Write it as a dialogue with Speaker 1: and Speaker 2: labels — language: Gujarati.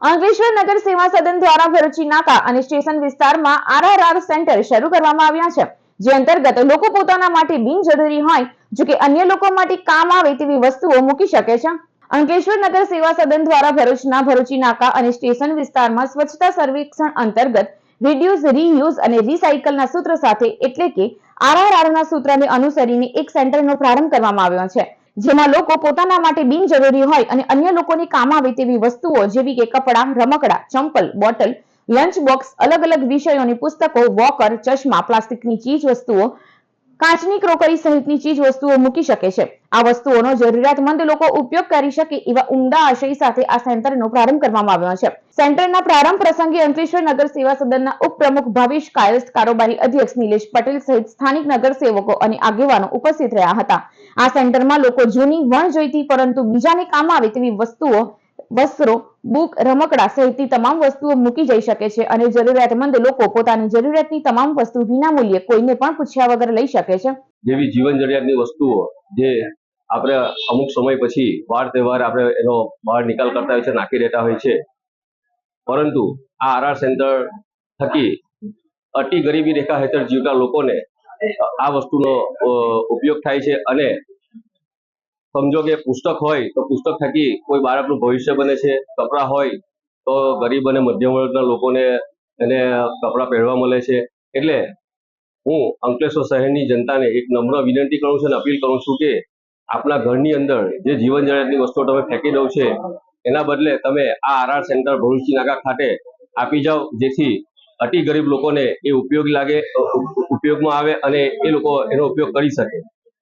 Speaker 1: અંકલેશ્વર નગર સેવા સદન દ્વારા ભરૂચી નાકા અને સ્ટેશન વિસ્તારમાં આરઆરઆર સેન્ટર શરૂ કરવામાં આવ્યા છે. જે અંતર્ગત લોકો પોતાના માટે બિનજરૂરી હોય જો કે અન્ય લોકો માટે કામ આવે તેવી વસ્તુઓ મૂકી શકે છે. અંકલેશ્વર નગર સેવા સદન દ્વારા ભરૂચના ભરૂચી નાકા અને સ્ટેશન વિસ્તારમાં સ્વચ્છતા સર્વેક્ષણ અંતર્ગત રિડ્યુસ રીયુઝ અને રિસાયકલના સૂત્ર સાથે એટલે કે આરઆરઆરના સૂત્રને અનુસરીને એક સેન્ટરનો પ્રારંભ કરવામાં આવ્યો છે. જેમાં લોકો પોતાના માટે બિનજરૂરી હોય અને અન્ય લોકોની કામ આવે તેવી વસ્તુઓ જેવી કે કપડાં, રમકડા, ચંપલ, બોટલ લંચ બોક્સ અલગ અલગ વિષયોની પુસ્તકો વોકર ચશ્મા, પ્લાસ્ટિકની ચીજ વસ્તુઓ કાચની ક્રોકરી સહિતની ચીજ વસ્તુઓ મૂકી શકે છે. આ વસ્તુઓનો જરૂરિયાતમંદ લોકો ઉપયોગ કરી શકે એવા ઉમદા આશય સાથે આ સેન્ટરનો પ્રારંભ કરવામાં આવ્યો છે. સેન્ટરના પ્રારંભ પ્રસંગે અંકલેશ્વર નગર સેવા સદનના ઉપપ્રમુખ ભાવેશ કાયસ્થ કારોબારી અધ્યક્ષ નિલેશ પટેલ સહિત સ્થાનિક નગરસેવકો અને આગેવાનો ઉપસ્થિત રહ્યા હતા. આ સેન્ટરમાં લોકો જૂની વણ જોઈતી પરંતુ બીજાને કામ આવે તેવી વસ્તુઓ વસ્ત્રો, બુક, રમકડા સહિતની તમામ વસ્તુઓ મૂકી જઈ શકે છે અને જરૂરિયાતમંદ લોકો પોતાની જરૂરિયાતની તમામ વસ્તુ વિનામૂલ્યે કોઈને પણ પૂછ્યા વગર લઈ શકે છે.
Speaker 2: જેવી જીવન જરૂરિયાતની વસ્તુઓ જે આપણે અમુક સમય પછી વાર તહેવાર આપણે એનો બહાર નિકાલ કરતા હોય છે, નાખી દેતા હોય છે. પરંતુ આ આરઆર સેન્ટર થકી અતિ ગરીબી રેખા હેઠળ જીવતા લોકોને આ વસ્તુનો ઉપયોગ થાય છે અને સમજો કે પુસ્તક હોય તો પુસ્તક થકી કોઈ બાળકનું ભવિષ્ય બને છે, કપડાં હોય તો ગરીબ અને મધ્યમ વર્ગના લોકોને એને કપડાં પહેરવા મળે છે. એટલે હું અંકલેશ્વર શહેરની જનતાને એક નમ્ર વિનંતી કરું છું અને અપીલ કરું છું કે આપના ઘરની અંદર જે જીવન જરૂરિયાતની વસ્તુઓ તમે ફેંકી દો છે, એના બદલે તમે આ આરઆર સેન્ટર ભરૂચી નાકા ખાતે આપી જાઓ, જેથી અતિ ગરીબ લોકોને એ ઉપયોગ લાગે ઉપયોગમાં આવે અને એ લોકો એનો ઉપયોગ કરી શકે.